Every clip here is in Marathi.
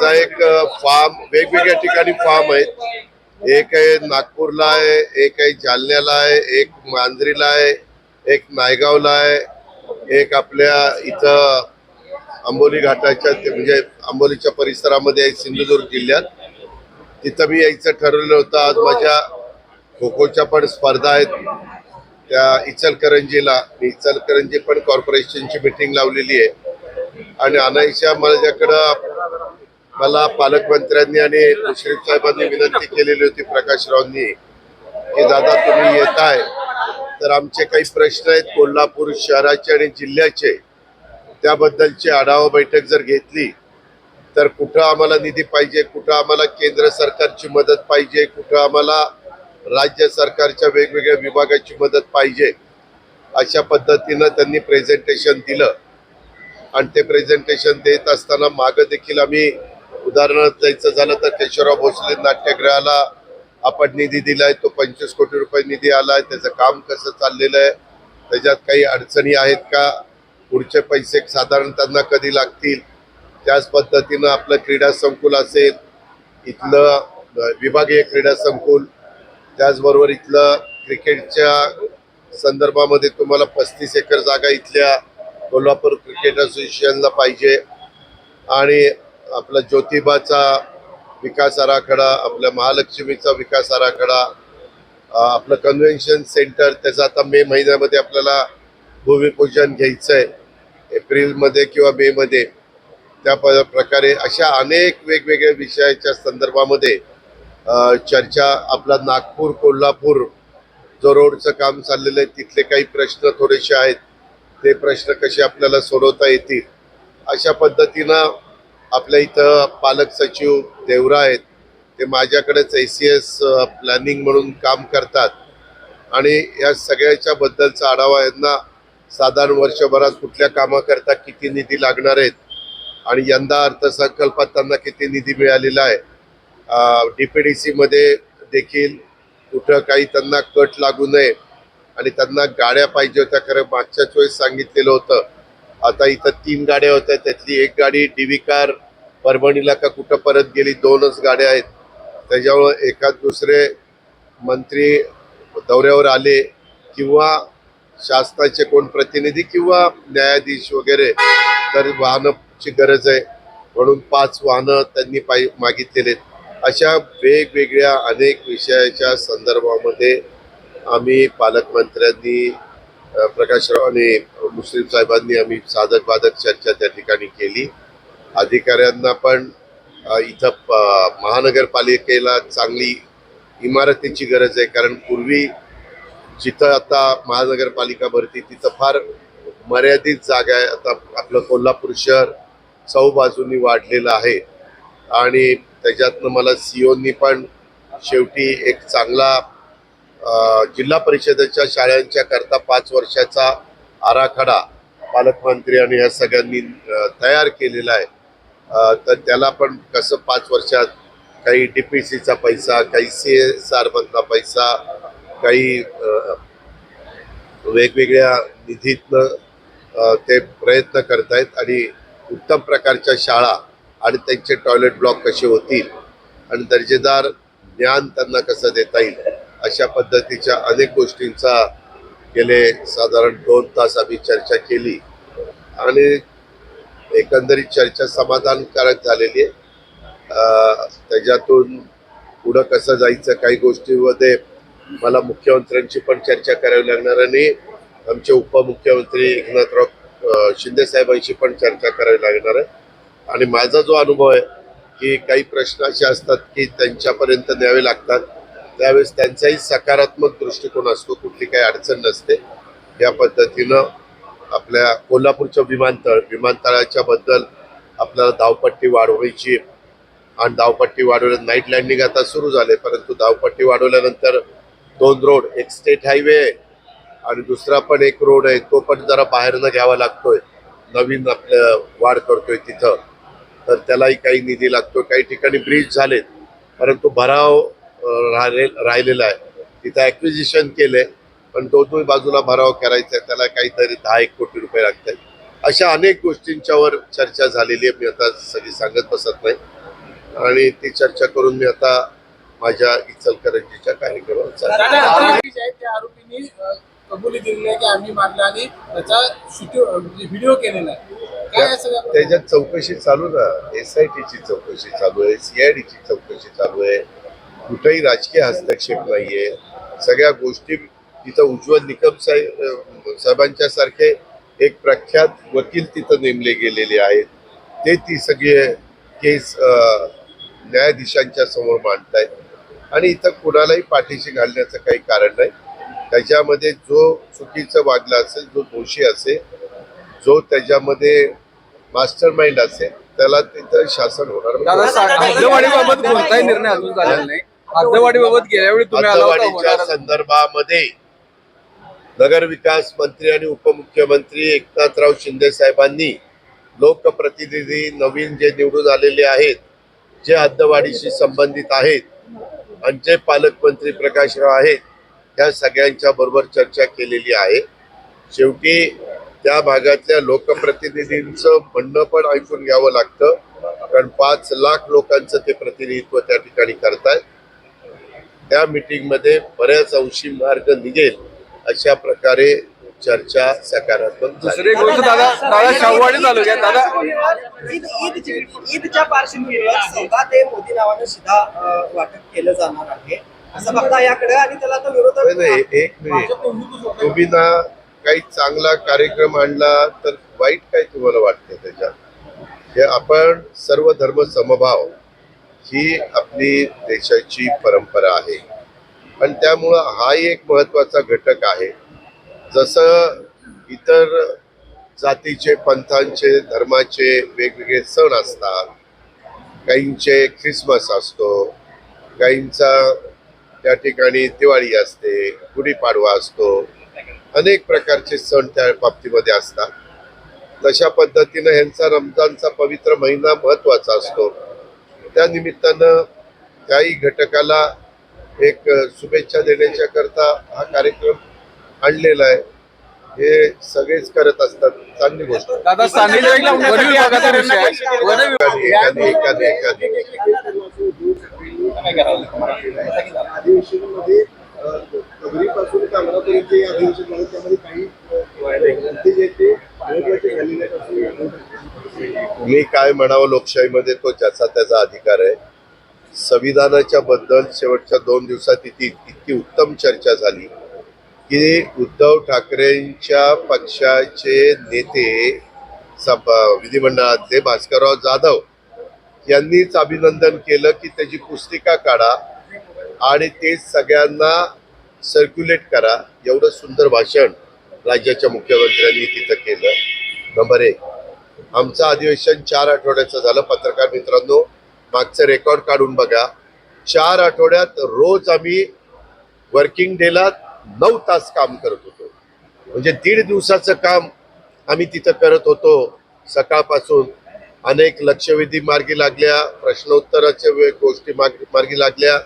माझा एक फार्म वेगवेगळ्या ठिकाणी फार्म आहेत. एक आहे नागपूरला आहे एक आहे जालन्याला आहे एक मांजरीला आहे एक नायगावला आहे एक आपल्या इथं आंबोली घाटाच्या ते म्हणजे आंबोलीच्या परिसरामध्ये आहे सिंधुदुर्ग जिल्ह्यात. तिथं मी यायचं ठरवलं होतं. आज माझ्या खो खोच्या पण स्पर्धा आहेत. त्या इचलकरंजीला मी इचलकरंजी पण कॉर्पोरेशनची मिटिंग लावलेली आहे. आणि अनायशा माझ्याकडं मला पालकमंत्र्यांनी आणि मुश्रीफ साहेबांनी विनंती केलेली होती प्रकाशरावांनी की दादा तुम्ही येत आहे तर आमचे काही प्रश्न आहेत कोल्हापूर शहराचे आणि जिल्ह्याचे. त्याबद्दलची आढावा बैठक जर घेतली तर कुठं आम्हाला निधी पाहिजे कुठं आम्हाला केंद्र सरकारची मदत पाहिजे कुठं आम्हाला राज्य सरकारच्या वेगवेगळ्या विभागाची मदत पाहिजे अशा पद्धतीनं त्यांनी प्रेझेंटेशन दिलं. आणि ते प्रेझेंटेशन देत असताना मागं देखील आम्ही उदाहरणार्थ जायचं झालं तर केशवराव भोसले नाट्यगृहाला आपण निधी दिलाय तो पंचवीस कोटी रुपये निधी आलाय त्याचं काम कसं चाललेलं आहे त्याच्यात काही अडचणी आहेत का? पुढचे पैसे साधारण त्यांना कधी लागतील? त्याच पद्धतीनं आपलं क्रीडा संकुल असेल इथलं विभागीय क्रीडा संकुल त्याचबरोबर इथलं क्रिकेटच्या संदर्भामध्ये तुम्हाला पस्तीस एकर जागा इथल्या कोल्हापूर क्रिकेट असोसिएशनला पाहिजे. आणि आपला ज्योतिबाचा विकास आराखडा आपल्या महालक्ष्मीचा विकास आराखडा आपलं कन्व्हेन्शन सेंटर त्याचं आता मे महिन्यामध्ये आपल्याला भूमिपूजन घ्यायचं आहे एप्रिलमध्ये किंवा मेमध्ये त्या प- प्रकारे अशा अनेक वेगवेगळ्या विषयाच्या संदर्भामध्ये चर्चा आपला नागपूर कोल्हापूर जो रोडचं काम चाललेलं आहे तिथले काही प्रश्न थोडेसे आहेत. ते प्रश्न कसे आपल्याला सोडवता येतील? अशा पद्धतीनं आपल्या इथं पालक सचिव देवरा आहेत. ते माझ्याकडेच ए सी एस प्लॅनिंग म्हणून काम करतात. आणि या सगळ्याच्या बद्दलचा आढावा यांना साधारण वर्षभरात कुठल्या कामाकरता किती निधी लागणार आहेत? आणि यंदा अर्थसंकल्पात त्यांना किती निधी मिळालेला आहे? डी पी डी सीमध्ये देखील कुठं काही त्यांना कट लागू नये. आणि त्यांना गाड्या पाहिजे होत्या खरं मागच्याच वेळेस सांगितलेलं होतं. आता इथं तीन गाड्या होत्या. त्यातली एक गाडी डीव्ही कार परभणीला का कुठं परत गेली दोनच गाड्या आहेत. त्याच्यामुळं एखाद दुसरे मंत्री दौऱ्यावर आले किंवा शासनाचे कोण प्रतिनिधी किंवा न्यायाधीश वगैरे तर वाहनाची गरज आहे. म्हणून पाच वाहनं त्यांनी पाय मागितलेले अशा वेगवेगळ्या अनेक विषयाच्या संदर्भामध्ये आम्ही पालकमंत्र्यांनी अ, प्रकाशराव आणि मुस्लिम साहेबांनी आम्ही साधक बाधक चर्चा त्या ठिकाणी केली. अधिकाऱ्यांना पण इथं महानगरपालिकेला चांगली इमारतीची गरज आहे. कारण पूर्वी जिथं आता महानगरपालिका भरती तिथं फार मर्यादित जागा आहे. आता आपलं कोल्हापूर शहर चौबाजूनी वाढलेलं आहे. आणि त्याच्यातनं मला सीओनी पण शेवटी एक चांगला जिल्हा परिषदेच्या शाळांच्या करता पाच वर्षाचा आराखडा पालकमंत्री आणि या सगळ्यांनी तयार केलेला आहे. तर त्याला पण कसं पाच वर्षात काही डी पी सीचा पैसा काही सी एस आरमधला पैसा काही वेगवेगळ्या निधीतनं ते प्रयत्न करतायत आणि उत्तम प्रकारच्या शाळा आणि त्यांचे टॉयलेट ब्लॉक कसे होतील आणि दर्जेदार ज्ञान त्यांना कसं देता येईल अशा पद्धतीच्या अनेक गोष्टींचा गेले साधारण दोन तास आम्ही चर्चा केली आणि एकंदरीत चर्चा समाधानकारक झालेली आहे. त्याच्यातून पुढं कसं जायचं काही गोष्टीमध्ये मला मुख्यमंत्र्यांची पण चर्चा करावी लागणार आणि आमचे उपमुख्यमंत्री एकनाथराव अ, शिंदे साहेबांशी पण चर्चा करावी लागणार आहे. आणि माझा जो अनुभव आहे की काही प्रश्न असे असतात की त्यांच्यापर्यंत न्यावे लागतात. त्यावेळेस त्यांचाही सकारात्मक दृष्टिकोन असतो कुठली काही अडचण नसते. या पद्धतीनं आपल्या कोल्हापूरचं विमानतळ विमानतळाच्या बद्दल आपल्याला धावपट्टी वाढवायची आणि धावपट्टी वाढवल्या नाईट लँडिंग आता सुरू झाले परंतु धावपट्टी वाढवल्यानंतर दोन रोड एक स्टेट हायवे आहे आणि दुसरा पण एक रोड आहे तो पण जरा बाहेरनं घ्यावा लागतोय. नवीन आपलं वाढ करतोय तिथं. तर त्यालाही काही निधी लागतो काही ठिकाणी ब्रिज झालेत परंतु भराव राहिले राहिलेला आहे. तिथं ॲक्विजिशन केलंय पण दोन्ही बाजूला भराव करायचा आहे त्याला काहीतरी दहा एक कोटी रुपये लागतात. अशा अनेक गोष्टींच्यावर चर्चा झालेली आहे. मी आता सगळी सांगत बसत नाही. आणि ती चर्चा करून मी आता माझ्या इचलकरंजीच्या आहेत त्या आरोपींनी कबुली आहे की आम्ही मारला आणि त्याचा व्हिडिओ केलेला आहे. काय आहे सगळं त्याच्यात चौकशी चालू ना एस आय टीची चौकशी चालू आहे. सीआयडीची चौकशी चालू आहे. कुठेही राजकीय हस्तक्षेप नाहीये सगळ्या गोष्टी तिथं उज्ज्वल निकम साहेब साहेबांच्या सारखे एक प्रख्यात वकील तिथं नेमले गेलेले आहेत ते ती सगळी केस न्यायाधीशांच्या समोर मांडतायत आणि इथं कुणालाही पाठीशी घालण्याचं काही कारण नाही त्याच्यामध्ये जो चुकीचं वागला असेल जो दोषी असेल जो त्याच्यामध्ये मास्टर माइंड असेल त्याला तिथं शासन होणार दादा सा- हद्दवाढीबाबत कोणताही निर्णय अजून झालेला नाही हद्दवाढीबाबत गेल्या वेळी तुम्ही आला होता हद्दवाढीच्या होणार. संदर्भामध्ये नगर विकास मंत्री आणि उपमुख्यमंत्री एकनाथराव शिंदे साहेबांनी लोकप्रतिनिधी नवीन जे निवडून आलेले आहेत जे हद्दवाढीशी संबंधित आहेत आणि जे पालकमंत्री प्रकाशराव आहेत त्या सगळ्यांच्या बरोबर चर्चा केलेली आहे. शेवटी त्या भागातल्या लोकप्रतिनिधींचं म्हणणं पण ऐकून घ्यावं लागतं कारण पाच लाख लोकांचं ते प्रतिनिधित्व त्या ठिकाणी करतायत. त्या मीटिंगमध्ये बऱ्याच अंशी मार्ग निघेल अशा प्रकारे चर्चा सकारात्मक झाली. दुसरी गोष्ट दादा दादा शाहूवाडी तालुक्यात दादा ईद ईदची ईदच्या पार्श्वभूमीवर सौदा ते मोदी नावानं सुद्धा वाटप केलं जाणार आहे. असं बघता याकडे आणि त्याला विरोधक नाही एक मिनिट. तुम्ही ना काही चांगला कार्यक्रम आणला तर वाईट काय तुम्हाला वाटतं त्याच्यात? हे आपण सर्व धर्म समभाव ही आपली देशाची परंपरा आहे. आणि त्यामुळं हा एक महत्त्वाचा घटक आहे. जसं इतर जातीचे पंथांचे धर्माचे वेगवेगळे सण असतात. काहींचे ख्रिसमस असतो. काहींचा त्या ठिकाणी दिवाळी असते गुढीपाडवा असतो. अनेक प्रकारचे सण त्या बाबतीमध्ये असतात. तशा पद्धतीनं ह्यांचा रमजानचा पवित्र महिना महत्त्वाचा असतो. त्या निमित्तानं त्याही घटकाला एक शुभेच्छा देण्याच्या करता हा कार्यक्रम आणलेला आहे. हे सगळेच करत असतात. चांगली गोष्ट. नगरीपासून कामरापर्यंत अधिवेशन झालं त्यामध्ये काही जे ते महत्त्वाचे झालेले मी काय म्हणावं लोकशाहीमध्ये तो ज्याचा त्याचा अधिकार संविधानाच्या बद्दल शेवटच्या दोन दिवसात इतकी इतकी उत्तम चर्चा झाली की उद्धव ठाकरेंच्या पक्षाचे नेते सभ विधिमंडळातले भास्करराव जाधव यांनीच अभिनंदन केलं की त्याची पुस्तिका काढा आणि ते सगळ्यांना सर्क्युलेट करा. एवढं सुंदर भाषण राज्याच्या मुख्यमंत्र्यांनी तिथं केलं. नंबर एक आमचं अधिवेशन चार आठवड्याचं झालं. पत्रकार मित्रांनो मागचं रेकॉर्ड काढून बघा. चार आठवड्यात रोज आम्ही वर्किंग डेला नऊ तास काम करत होतो. म्हणजे दीड दिवसाचं काम आम्ही तिथं करत होतो. सकाळपासून अनेक लक्षवेधी मार्गी लागल्या प्रश्नोत्तराच्या वे- गोष्टी मार्गी मार्गी लागल्या.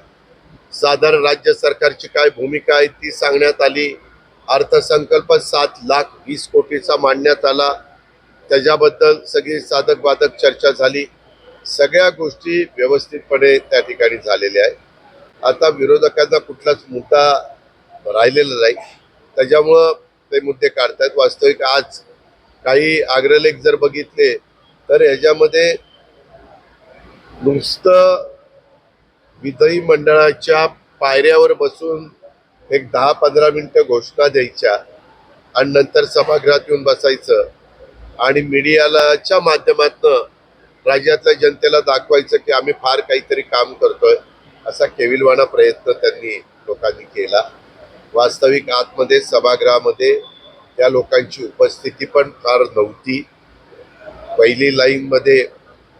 साधारण राज्य सरकारची काय भूमिका आहे ती सांगण्यात आली. अर्थसंकल्प सात लाख वीस कोटीचा मांडण्यात आला. त्याच्याबद्दल सगळी साधक बाधक चर्चा झाली. सगळ्या गोष्टी व्यवस्थितपणे त्या ठिकाणी झालेल्या आहेत. आता विरोधकाचा कुठलाच मुद्दा राहिलेला नाही. त्याच्यामुळं ते मुद्दे काढतायत. वास्तविक आज काही अग्रलेख जर बघितले तर ह्याच्यामध्ये नुसतं विधयी मंडळाच्या पायऱ्यावर बसून एक दहा पंधरा मिनटं घोषणा द्यायच्या आणि नंतर सभागृहात येऊन बसायचं आणि मीडियालाच्या माध्यमातनं राज्याच्या जनतेला दाखवायचं की आम्ही फार काहीतरी काम करतोय असा केविलवाणा प्रयत्न त्यांनी लोकांनी केला. वास्तविक आतमध्ये सभागृहामध्ये त्या लोकांची उपस्थिती पण फार नव्हती. पहिली लाईनमध्ये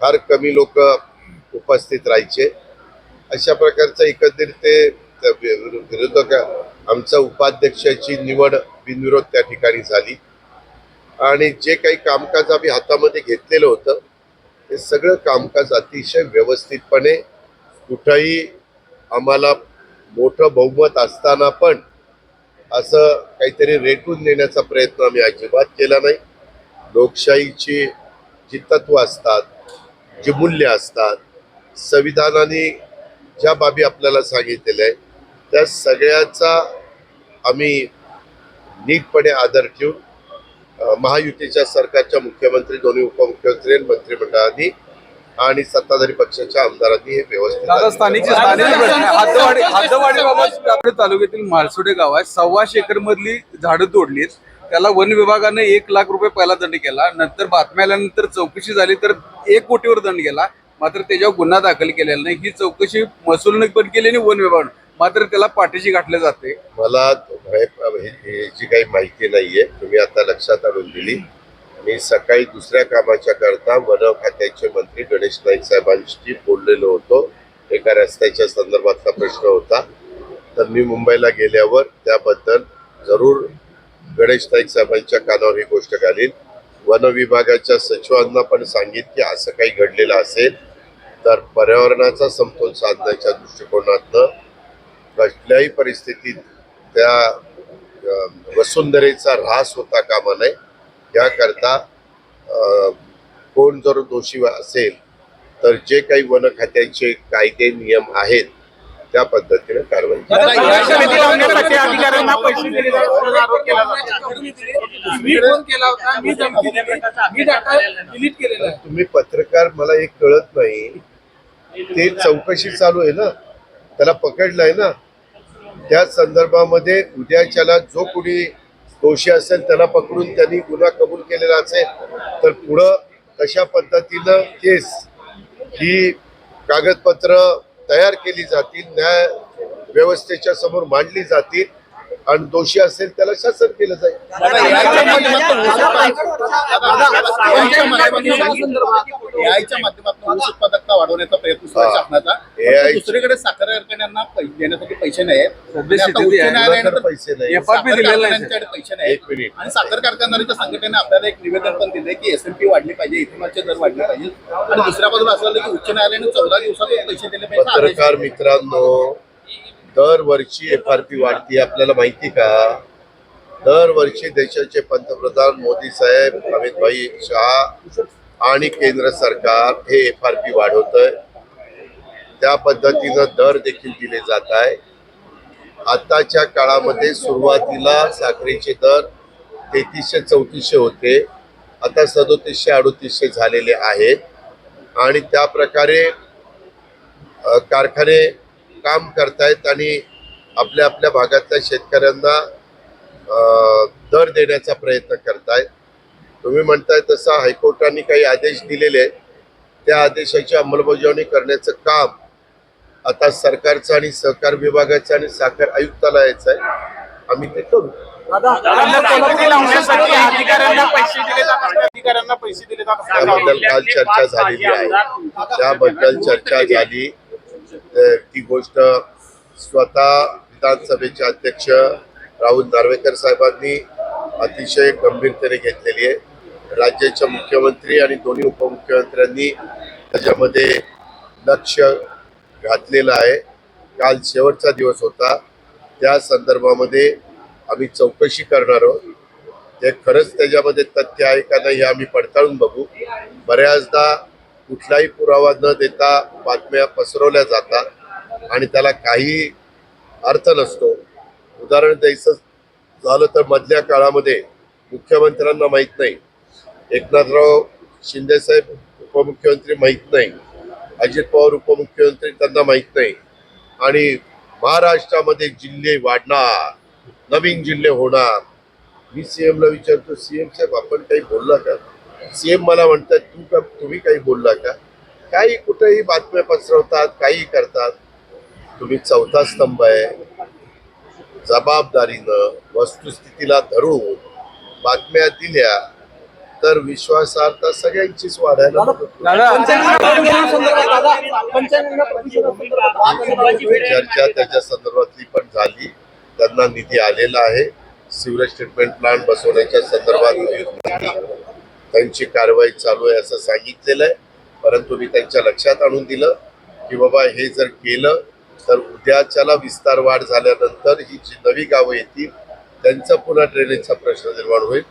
फार कमी लोक उपस्थित राहायचे. अशा प्रकारचं एकंदरीत ते विरोधक आमच्या उपाध्यक्षाची निवड बिनविरोध त्या ठिकाणी झाली. आणि जे काही कामकाज आम्ही हातामध्ये घेतलेलं होतं हे सगळं कामकाज अतिशय व्यवस्थितपणे कुठंही आम्हाला मोठं बहुमत असताना पण असं काहीतरी रेटून देण्याचा प्रयत्न आम्ही अजिबात केला नाही. लोकशाहीची जी तत्व असतात जी मूल्य असतात संविधानाने ज्या बाबी आपल्याला सांगितलेल्या आहे त्या सगळ्याचा आम्ही नीटपणे आदर ठेवून महायुतीच्या सरकारच्या मुख्यमंत्री दोन्ही उपमुख्यमंत्री मंत्रिमंडळाने आणि सत्ताधारी पक्षाच्या आमदारांनी हे व्यवस्थित तालुक्यातील मालसुडे गाव आहे. सव्वाशे एकर मधली झाडं तोडलीत. त्याला वन विभागाने एक लाख रुपये पहिला दंड केला. नंतर बातम्या आल्यानंतर चौकशी झाली तर एक कोटीवर दंड केला. मात्र त्याच्यावर गुन्हा दाखल केलेला नाही. ही चौकशी महसूलने पण केली आणि वन विभागानं. मात्र त्याला पाठीशी गाठले जाते. मला याची काही माहिती नाहीये तुम्ही आता लक्षात आणून दिली. मी सकाळी दुसऱ्या कामाच्या करता वन खात्याचे मंत्री गणेश नाईक साहेबांशी बोललेलो होतो. एका रस्त्याच्या संदर्भातला प्रश्न होता. तर मी मुंबईला गेल्यावर त्याबद्दल जरूर गणेश नाईक साहेबांच्या कानावर ही गोष्ट घालीन. वन विभागाच्या सचिवांना पण सांगित की असं काही घडलेलं असेल तर पर्यावरणाचा समतोल साधण्याच्या दृष्टिकोनातनं कसल्याही परिस्थितीत त्या वसुंधरेचा ऱ्हास होता कामा नये. याकरता कोण जर दोषी असेल तर जे काही वन खात्याचे कायदे नियम आहेत त्या पद्धतीने कारवाई मी फोन केला होता? मी धमकी दिली मी डाटा डिलीट केलेला आहे. तुम्ही पत्रकार मला एक कळत नाही. ते चौकशी चालू आहे ना? त्याला पकडलंय ना त्या संदर्भामध्ये उद्याच्याला जो कोणी दोषी असेल त्याला पकडून त्यांनी गुन्हा कबूल केलेला असेल तर पुढं तशा पद्धतीनं केस ही कागदपत्र तयार केली जातील न्याय व्यवस्थेच्या समोर मांडली जातील आणि दोषी असेल त्याला शासन केलं जाईल. एआयच्या माध्यमातून ऊस उत्पादकता वाढवण्याचा प्रयत्न सुरू आहे. शासनाचा. दुसरीकडे साखर कारखान्यांना पैसे देण्यासाठी पैसे नाही पैसे नाही. पैसे नाही एक मिनिट. आणि साखर कारखानदारीच्या संघटनेने आपल्याला एक निवेदन पण दिलंय की एसएमपी वाढली पाहिजे इथेनॉलचे दर वाढले पाहिजे. आणि दुसऱ्या बाजूला असं झालं की उच्च न्यायालयाने चौदा दिवसात पैसे दिले पाहिजे. पत्रकार मित्रांनो दरवर्षी एफ आर पी वाढती आपल्याला माहिती का? दरवर्षी देशाचे पंतप्रधान मोदी साहेब अमित भाई शहा आणि केंद्र सरकार हे एफ आर पी वाढवत आहे त्या पद्धतीनं दर देखील दिले जात आहे. आताच्या काळामध्ये सुरुवातीला साखरेचे दर तेहतीसशे चौतीसशे होते. आता सदोतीसशे अडोतीसशे झालेले आहेत. आणि त्या प्रकारे कारखाने काम करतायत आणि आपल्या आपल्या भागातल्या शेतकऱ्यांना दर देण्याचा प्रयत्न करतायत. तुम्ही म्हणताय तसा हायकोर्टाने काही आदेश दिलेले आहेत. त्या आदेशाची अंमलबजावणी करण्याचं काम आता सरकारचं आणि सहकार विभागाचं आणि साखर आयुक्तालयाचं आहे. आम्ही ते करू. त्याबद्दल काल चर्चा झालेली आहे. त्याबद्दल चर्चा झाली. ती गोष्ट स्वतः विधानसभेचे अध्यक्ष राहुल नार्वेकर साहेबांनी अतिशय गंभीरतेने घेतलेली आहे. राज्याच्या मुख्यमंत्री आणि दोन्ही उपमुख्यमंत्र्यांनी त्याच्यामध्ये लक्ष घातलेलं आहे. काल शेवटचा दिवस होता. त्या संदर्भामध्ये आम्ही चौकशी करणार आहोत. ते खरंच त्याच्यामध्ये तथ्य आहे का नाही हे आम्ही पडताळून बघू. बऱ्याचदा कुठलाही पुरावा न देता बातम्या पसरवल्या जातात आणि त्याला काही अर्थ नसतो. उदाहरण द्यायचं झालं तर मधल्या काळामध्ये मुख्यमंत्र्यांना माहीत नाही. एकनाथराव शिंदेसाहेब उपमुख्यमंत्री माहीत नाही. अजित पवार उपमुख्यमंत्री त्यांना माहीत नाही. आणि महाराष्ट्रामध्ये जिल्हे वाढणार नवीन जिल्हे होणार. मी सी एमला विचारतो सीएम साहेब आपण काही बोलला का? सीएम मला म्हणतात तू का तुम्ही काही बोलला का? काही कुठेही बातम्या पसरवतात काही करतात. तुम्ही चौथा स्तंभ आहे. जबाबदारीनं वस्तुस्थितीला धरून बातम्या दिल्या तर विश्वासार्हता सगळ्यांचीच वाढायला. चर्चा त्याच्या संदर्भातली पण झाली. त्यांना निधी आलेला आहे. सिवरेज ट्रीटमेंट प्लांट बसवण्याच्या संदर्भात त्यांची कारवाई चालू आहे असं सांगितलेलं आहे. परंतु मी त्यांच्या लक्षात आणून दिलं की बाबा हे जर केलं तर उद्याच्याला विस्तार वाढ झाल्यानंतर ही जी नवी गावं येतील त्यांचा पुन्हा ड्रेनेजचा प्रश्न निर्माण होईल.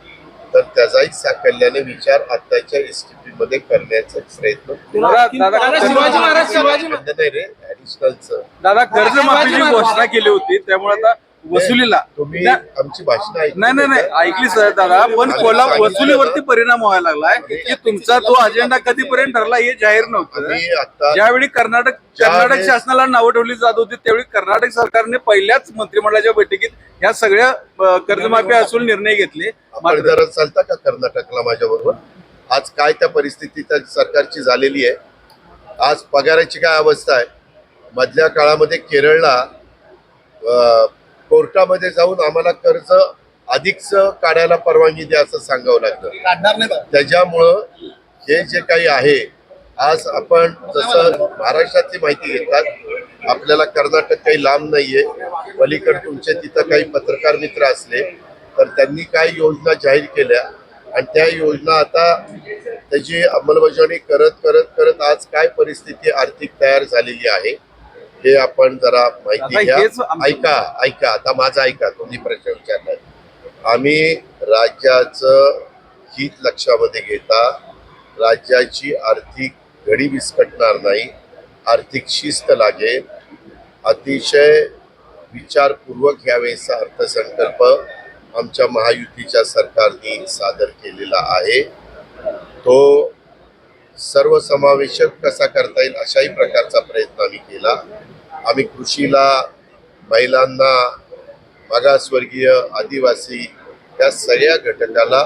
तर त्याचाही साकल्याने विचार आताच्या एसटीपी मध्ये करण्याचा प्रयत्न दादा दादा दादा, शिवाजी महाराज शिवाजी महाराज. नाही रे ऍडिशनलचं दादा कर्जमाफीची घोषणा केली होती त्यामुळे आता वसुलीला. तुम्ही नाही आमची नाही नाही का? ऐकली सर दादा. पण सांगितलं वसुलीवरती. परिणाम व्हायला लागलाय की तुमचा तो अजेंडा कधीपर्यंत ठरला हे जाहीर नव्हतं. ज्यावेळी कर्नाटक कर्नाटक शासनाला नावं ठेवली जात होती त्यावेळी कर्नाटक सरकारने पहिल्याच मंत्रिमंडळाच्या बैठकीत ह्या सगळ्या कर्जमाफी असून निर्णय घेतले. मात्र चालता का कर्नाटकला माझ्या बरोबर आज काय त्या परिस्थिती त्या सरकारची झालेली आहे? आज पगाराची काय अवस्था आहे? मधल्या काळामध्ये केरळला कोर्टामध्ये जाऊन आम्हाला कर्ज अधिकच काढायला परवानगी द्या असं सांगावं बाबा. त्याच्यामुळं हे जे काही आहे आज आपण जसं महाराष्ट्रातली माहिती घेतात आपल्याला कर्नाटक काही लांब नाहीये पलीकडे तुमच्या तिथं काही पत्रकार मित्र असले तर त्यांनी काही योजना जाहीर केल्या आणि त्या योजना आता त्याची अंमलबजावणी करत करत करत आज काय परिस्थिती आर्थिक तयार झालेली आहे हे आपण जरा माहिती घ्या. ऐका ऐका आता माझं ऐका तुम्ही प्रश्न विचारलाय आम्ही राज्याचं हित लक्षामध्ये घेता राज्याची आर्थिक घडी विस्कटणार नाही आर्थिक शिस्त लागेल अतिशय विचारपूर्वक यावेळेचा अर्थसंकल्प आमच्या महायुतीच्या सरकारने सादर केलेला आहे. तो सर्वसमावेशक कसा करता येईल अशाही प्रकारचा प्रयत्न आम्ही केला. आम्ही कृषीला महिलांना मागासवर्गीय आदिवासी या सगळ्या घटकाला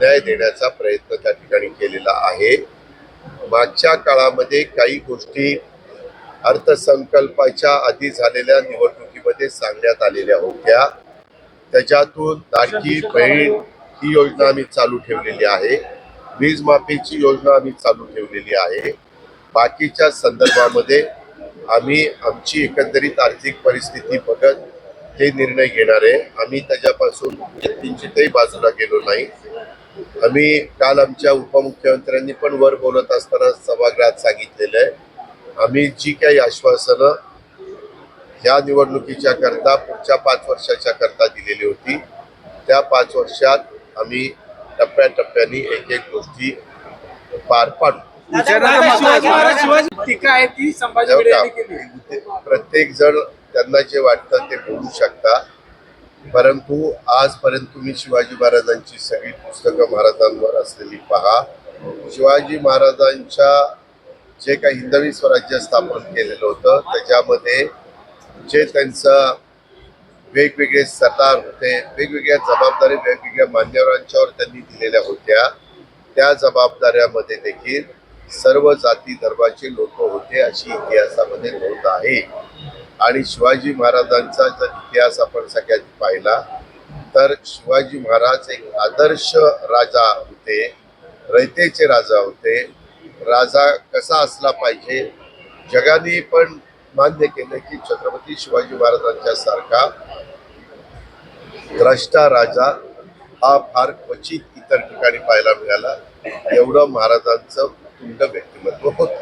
न्याय देण्याचा प्रयत्न त्या ठिकाणी केलेला आहे. मागच्या काळामध्ये काही गोष्टी अर्थसंकल्पाच्या आधी झालेल्या निवडणुकीमध्ये सांगण्यात आलेल्या होत्या. त्याच्यातून लाडकी बहीण ही योजना आम्ही चालू ठेवलेली आहे. वीज माफीची योजना आम्ही चालू ठेवलेली आहे. बाकीच्या संदर्भामध्ये आम्ही आमची एकंदरीत आर्थिक परिस्थिती बघत हे निर्णय घेणार आहे. आम्ही त्याच्यापासून किंचितही बाजूला गेलो नाही. आम्ही काल आमच्या उपमुख्यमंत्र्यांनी पण वर बोलत असताना सभागृहात सांगितलेलं आहे. आम्ही जी काही आश्वासनं ह्या निवडणुकीच्या करता पुढच्या पाच वर्षाच्या करता दिलेली होती त्या पाच वर्षात आम्ही टप्प्याटप्प्याने एक एक गोष्टी पार पाडू. टीका आहे ती संभाजी यांनी केली प्रत्येक जण त्यांना जे वाटतं ते बोलू शकता. परंतु आजपर्यंत तुम्ही शिवाजी महाराजांची सगळी पुस्तकं महाराजांवर असलेली पहा. शिवाजी महाराजांच्या जे काही हिंदवी स्वराज्य स्थापन केलेलं होतं त्याच्यामध्ये जे त्यांचं वेगवेगळे सरदार होते वेगवेगळ्या जबाबदारी वेगवेगळ्या मान्यवरांच्यावर त्यांनी दिलेल्या होत्या. त्या जबाबदाऱ्यामध्ये देखील सर्व जाती धर्माचे लोक होते अशी इतिहासामध्ये नोंद आहे. आणि शिवाजी महाराजांचा जर इतिहास आपण सगळ्यांनी पाहिला तर शिवाजी महाराज एक आदर्श राजा होते रयतेचे राजा होते. राजा कसा असला पाहिजे? जगाने पण मान्य केलं की छत्रपती शिवाजी महाराजांच्या सारखा द्रष्टा राजा हा फार क्वचित इतर ठिकाणी पाहायला मिळाला. एवढं महाराजांचं तुंड व्यक्तिमत्व होतं.